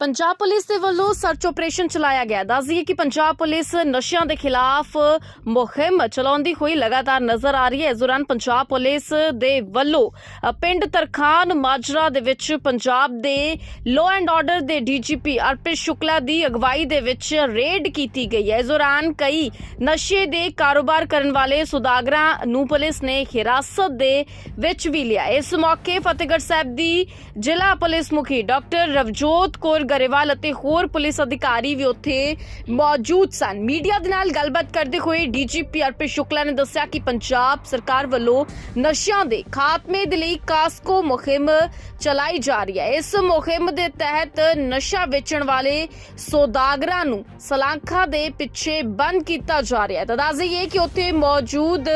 Punjab police ਦੇ ਵੱਲੋਂ search operation ਚਲਾਇਆ ਗਿਆ। ਦੱਸਦੀਏ ਕਿ ਪੰਜਾਬ ਪੁਲਿਸ ਨਸ਼ਿਆਂ ਦੇ ਖਿਲਾਫ ਮੁਹਿੰਮ ਚਲਾਉਂਦੀ ਹੋਈ ਲਗਾਤਾਰ ਨਜ਼ਰ ਆ ਰਹੀ ਹੈ। ਇਸ ਦੌਰਾਨ ਪੰਜਾਬ ਪੁਲਿਸ ਦੇ ਵੱਲੋਂ ਪਿੰਡ ਤਰਖਾਨ ਮਾਜਰਾ ਦੇ ਵਿੱਚ ਪੰਜਾਬ ਦੇ ਲੋ ਐਂਡ ਆਰਡਰ ਦੇ ਡੀਜੀਪੀ ਅਰਪਿਤ ਸ਼ੁਕਲਾ ਦੀ ਅਗਵਾਈ ਦੇ ਵਿੱਚ ਰੇਡ ਕੀਤੀ ਗਈ ਹੈ। ਇਸ ਦੌਰਾਨ ਕਈ ਨਸ਼ੇ ਦੇ ਕਾਰੋਬਾਰ ਕਰਨ ਵਾਲੇ ਸੁਦਾਗਰਾਂ ਨੂੰ ਪੁਲਿਸ ਨੇ ਹਿਰਾਸਤ ਦੇ ਵਿੱਚ ਵੀ ਲਿਆ। ਇਸ ਮੌਕੇ ਫਤਿਹਗੜ੍ਹ ਸਾਹਿਬ ਦੀ ਜ਼ਿਲ੍ਹਾ ਪੁਲਿਸ ਮੁਖੀ ਡਾਕਟਰ ਰਵਜੋਤ ਕੌਰ ਗਰੇਵਾਲ ਅਤੇ ਹੋਰ ਪੁਲਿਸ ਅਧਿਕਾਰੀ ਵੀ ਉੱਥੇ ਮੌਜੂਦ ਸਨ। ਮੀਡੀਆ ਦੇ ਨਾਲ ਗੱਲਬਾਤ ਕਰਦੇ ਹੋਏ ਡੀਜੀਪੀ ਅਰਪਿਤ ਸ਼ੁਕਲਾ ਨੇ ਦੱਸਿਆ ਕਿ ਪੰਜਾਬ ਸਰਕਾਰ ਵੱਲੋਂ ਨਸ਼ਿਆਂ ਦੇ ਖਾਤਮੇ ਦੇ ਲਈ ਕਾਸਕੋ ਮੁਹਿੰਮ ਚਲਾਈ ਜਾ ਰਹੀ ਹੈ। ਇਸ ਮੁਹਿੰਮ ਦੇ ਤਹਿਤ ਨਸ਼ਾ ਵੇਚਣ ਵਾਲੇ ਸੌਦਾਗਰਾਂ ਨੂੰ ਸਲਾਖਾਂ ਦੇ ਪਿੱਛੇ ਬੰਦ ਕੀਤਾ ਜਾ ਰਿਹਾ ਹੈ। ਤਾਂ ਦੱਸ ਦਈਏ ਕਿ ਉੱਥੇ ਮੌਜੂਦ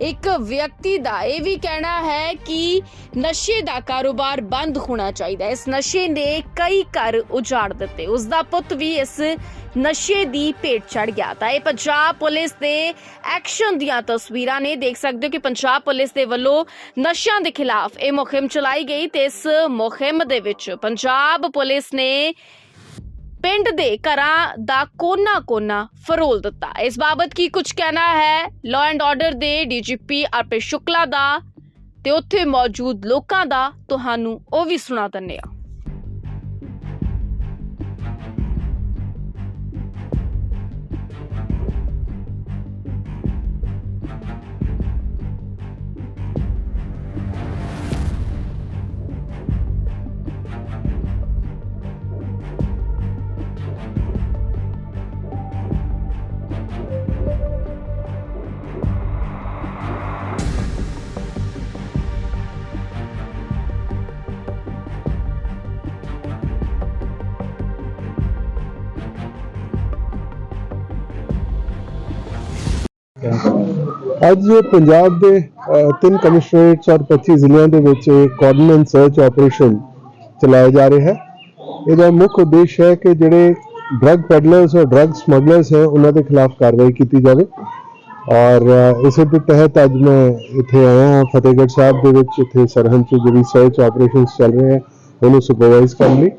ਇੱਕ ਵਿਅਕਤੀ ਦਾ ਇਹ ਵੀ ਕਹਿਣਾ ਹੈ ਕਿ ਨਸ਼ੇ ਦਾ ਕਾਰੋਬਾਰ ਬੰਦ ਹੋਣਾ ਚਾਹੀਦਾ ਇਸ ਨਸ਼ੇ ਨੇ ਕਈ ਘਰ ਉਜਾੜ ਦਿੱਤੇ। ਉਸ ਦਾ ਪੁੱਤ ਵੀ ਇਸ ਨਸ਼ੇ ਦੀ ਭੇਟ ਚੜ ਗਿਆ। ਤਾਂ ਇਹ ਪੰਜਾਬ ਪੁਲਿਸ ਦੇ ਐਕਸ਼ਨ ਦੀਆਂ ਤਸਵੀਰਾਂ ਨੇ। ਦੇਖ ਸਕਦੇ ਹੋ ਕਿ ਪੰਜਾਬ ਪੁਲਿਸ ਦੇ ਵੱਲੋਂ ਨਸ਼ਿਆਂ ਦੇ ਖਿਲਾਫ ਇਹ ਮੁਹਿੰਮ ਚਲਾਈ ਗਈ ਤੇ ਇਸ ਮੁਹਿੰਮ ਦੇ ਵਿੱਚ ਪੰਜਾਬ ਪੁਲਿਸ ਨੇ ਪਿੰਡ ਦੇ ਘਰਾਂ ਦਾ ਕੋਨਾ-ਕੋਨਾ ਫਰੋਲ ਦਿੱਤਾ। ਇਸ ਬਾਬਤ ਕੀ ਕੁਝ ਕਹਿਣਾ ਹੈ? ਲਾਅ ਐਂਡ ਆਰਡਰ ਦੇ ਡੀਜੀਪੀ ਅਰਪਿਤ ਸ਼ੁਕਲਾ ਦਾ ਤੇ ਉੱਥੇ ਮੌਜੂਦ ਲੋਕਾਂ ਦਾ ਤੁਹਾਨੂੰ ਉਹ ਵੀ ਸੁਣਾ ਦਿੰਦੇ ਹਾਂ। ਅੱਜ ਪੰਜਾਬ ਦੇ ਤਿੰਨ ਕਮਿਸ਼ਨਰੇਟਸ ਔਰ 25 ਜ਼ਿਲ੍ਹਿਆਂ ਦੇ ਵਿੱਚ ਕੋਆਰਡੀਨੇਟ ਸਰਚ ਆਪਰੇਸ਼ਨ ਚਲਾਇਆ ਜਾ ਰਿਹਾ ਹੈ। ਇਹਦਾ ਮੁੱਖ ਉਦੇਸ਼ ਹੈ ਕਿ ਜਿਹੜੇ ਡਰੱਗ ਪੈਡਲਰਸ ਔਰ ਡਰੱਗ ਸਮਗਲਰਸ ਹੈ, ਉਹਨਾਂ ਦੇ ਖਿਲਾਫ ਕਾਰਵਾਈ ਕੀਤੀ ਜਾਵੇ। ਔਰ ਇਸੇ ਦੇ ਤਹਿਤ ਅੱਜ ਮੈਂ ਇੱਥੇ ਆਇਆ ਹਾਂ, ਫਤਿਹਗੜ੍ਹ ਸਾਹਿਬ ਦੇ ਵਿੱਚ, ਇੱਥੇ ਸਰਹੰਦ 'ਚ ਜਿਹੜੀ ਸਰਚ ਆਪਰੇਸ਼ਨਸ ਚੱਲ ਰਹੇ ਹੈ, ਉਹਨੂੰ ਸੁਪਰਵਾਈਜ਼ ਕਰਨ ਲਈ।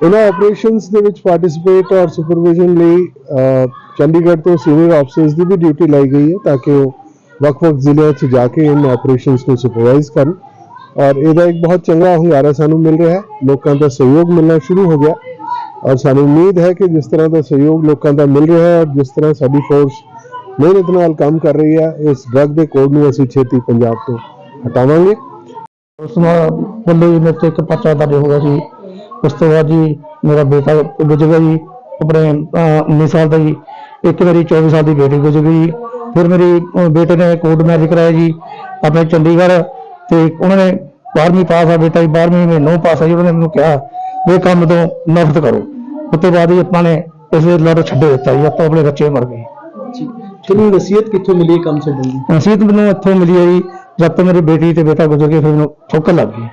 ਇਹਨਾਂ ਆਪਰੇਸ਼ਨਸ ਦੇ ਵਿੱਚ ਪਾਰਟਿਸਿਪੇਟ ਔਰ ਸੁਪਰਵਿਜ਼ਨ ਲਈ ਚੰਡੀਗੜ੍ਹ ਤੋਂ ਸੀਨੀਅਰ ਆਫਸਰਸ ਦੀ ਵੀ ਡਿਊਟੀ ਲਾਈ ਗਈ ਹੈ ਤਾਂ ਕਿ ਉਹ ਵੱਖ-ਵੱਖ ਜ਼ਿਲ੍ਹਿਆਂ 'ਚ ਜਾ ਕੇ ਇਹਨਾਂ ਆਪਰੇਸ਼ਨਸ ਨੂੰ ਸੁਪਰਵਾਈਜ਼ ਕਰਨ। ਔਰ ਇਹਦਾ ਇੱਕ ਬਹੁਤ ਚੰਗਾ ਹੁੰਗਾਰਾ ਸਾਨੂੰ ਮਿਲ ਰਿਹਾ ਹੈ। ਲੋਕਾਂ ਦਾ ਸਹਿਯੋਗ ਮਿਲਣਾ ਸ਼ੁਰੂ ਹੋ ਗਿਆ। ਔਰ ਸਾਨੂੰ ਉਮੀਦ ਹੈ ਕਿ ਜਿਸ ਤਰ੍ਹਾਂ ਦਾ ਸਹਿਯੋਗ ਲੋਕਾਂ ਦਾ ਮਿਲ ਰਿਹਾ ਹੈ ਔਰ ਜਿਸ ਤਰ੍ਹਾਂ ਸਾਡੀ ਫੋਰਸ ਮਿਹਨਤ ਨਾਲ ਕੰਮ ਕਰ ਰਹੀ ਹੈ, ਇਸ ਡਰੱਗ ਦੇ ਕੋਡ ਨੂੰ ਅਸੀਂ ਛੇਤੀ ਪੰਜਾਬ ਤੋਂ ਹਟਾਵਾਂਗੇ। ਉਸ ਨਾਲ ਵੱਲੋਂ ਮੇਰੇ ਤੇ ਇੱਕ ਪਰਚਾ ਦਰਜ ਹੋ ਗਿਆ ਸੀ ਉਸ ਤੋਂ ਬਾਅਦ ਜੀ ਮੇਰਾ ਬੇਟਾ ਗੁਜ਼ਰ ਗਿਆ ਜੀ ਆਪਣੇ ਅਹ, 19 ਸਾਲ ਦਾ ਜੀ। ਇੱਕ ਮੇਰੀ 24 ਸਾਲ ਦੀ ਬੇਟੀ ਗੁਜ਼ਰ ਗਈ ਜੀ। ਫਿਰ ਮੇਰੀ ਬੇਟੇ ਨੇ ਕੋਰਟ ਮੈਰਿਜ ਕਰਾਇਆ ਜੀ ਆਪਣੇ ਚੰਡੀਗੜ੍ਹ। ਤੇ ਉਹਨਾਂ ਨੇ 12ਵੀਂ ਪਾਸ ਆ ਬੇਟਾ ਜੀ 12ਵੀਂ ਵਿੱਚ ਨੌ ਪਾਸ ਆ ਜੀ। ਉਹਨਾਂ ਨੇ ਮੈਨੂੰ ਕਿਹਾ ਵੀ ਇਹ ਕੰਮ ਤੋਂ ਨਫ਼ਰਤ ਕਰੋ। ਉਸ ਤੋਂ ਬਾਅਦ ਜੀ ਆਪਾਂ ਨੇ ਇਸ ਲੜ ਛੱਡ ਦਿੱਤਾ ਜੀ। ਆਪਾਂ ਆਪਣੇ ਬੱਚੇ ਮਰ ਗਏ। ਤੁਹਾਨੂੰ ਨਸੀਹਤ ਕਿੱਥੋਂ ਮਿਲੀ ਇਹ ਕੰਮ ਛੱਡਣ ਦੀ? ਨਸੀਹਤ ਮੈਨੂੰ ਇੱਥੋਂ ਮਿਲੀ ਹੈ ਜੀ। ਜਦ ਤੋਂ ਮੇਰੀ ਬੇਟੀ ਤੇ ਬੇਟਾ ਗੁਜ਼ਰ ਗਏ ਫਿਰ ਮੈਨੂੰ ਠੋਕਰ ਲੱਗ ਗਈ।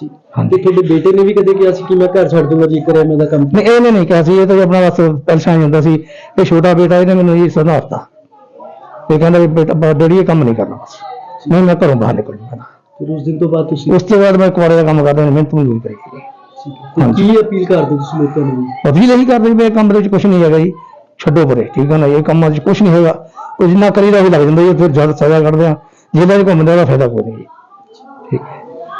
ਜੀ। ਹਾਂਜੀ। ਤੇ ਤੁਹਾਡੇ ਬੇਟੇ ਨੇ ਵੀ ਕਦੇ ਕਿਹਾ ਸੀ ਕਿ ਮੈਂ ਘਰ ਛੱਡ ਦੂੰਗਾ ਜੇਕਰ ਐਵੇਂ ਦਾ ਕੰਮ। ਨਹੀਂ ਇਹਨੇ ਨਹੀਂ ਕਿਹਾ ਸੀ ਇਹ ਤਾਂ ਆਪਣਾ ਬਸ ਪਰੇਸ਼ਾਨ ਹੁੰਦਾ ਸੀ। ਇਹ ਛੋਟਾ ਬੇਟਾ ਇਹਨੇ ਮੈਨੂੰ ਜੀ ਸੁਧਾਰਤਾ ਇਹ ਕਹਿੰਦਾ ਵੀ ਬੇਟਾ ਡੈਡੀ ਇਹ ਕੰਮ ਨਹੀਂ ਕਰਨਾ ਬਸ। ਨਹੀਂ ਮੈਂ ਘਰੋਂ ਬਾਹਰ ਨਿਕਲ ਜਾਣਾ ਫਿਰ ਉਸ ਦਿਨ ਤੋਂ ਬਾਅਦ ਤੁਸੀਂ ਉਸ ਤੋਂ ਬਾਅਦ ਮੈਂ ਕੁਆਰੇ ਦਾ ਕੰਮ ਕਰਦਾ ਮਿਹਨਤ ਮਜ਼ਦੂਰੀ ਕਰੀ ਤੇ ਕੀ ਅਪੀਲ ਕਰਦੇ ਤੁਸੀਂ ਲੋਕਾਂ ਨੂੰ? ਅਭੀ ਨਹੀਂ ਕਰਦੇ ਵੀ ਇਹ ਕੰਮ ਦੇ ਵਿੱਚ ਕੁਝ ਨਹੀਂ ਹੈਗਾ ਜੀ ਛੱਡੋ ਪਰੇ ਠੀਕ ਹੈ ਨਾ? ਇਹ ਕੰਮ ਵਿੱਚ ਕੁਝ ਨਹੀਂ ਹੈਗਾ। ਕੁਝ ਨਾ ਕਰੀਦਾ ਵੀ ਲੱਗ ਜਾਂਦਾ ਜੀ ਫਿਰ ਜਦ ਸਜ਼ਾ ਕੱਢਦੇ ਆ ਜਿਹਦਾ ਵੀ ਘੁੰਮਦੇ ਉਹਦਾ ਫਾਇਦਾ ਕੋਈ ਨਹੀਂ ਜੀ।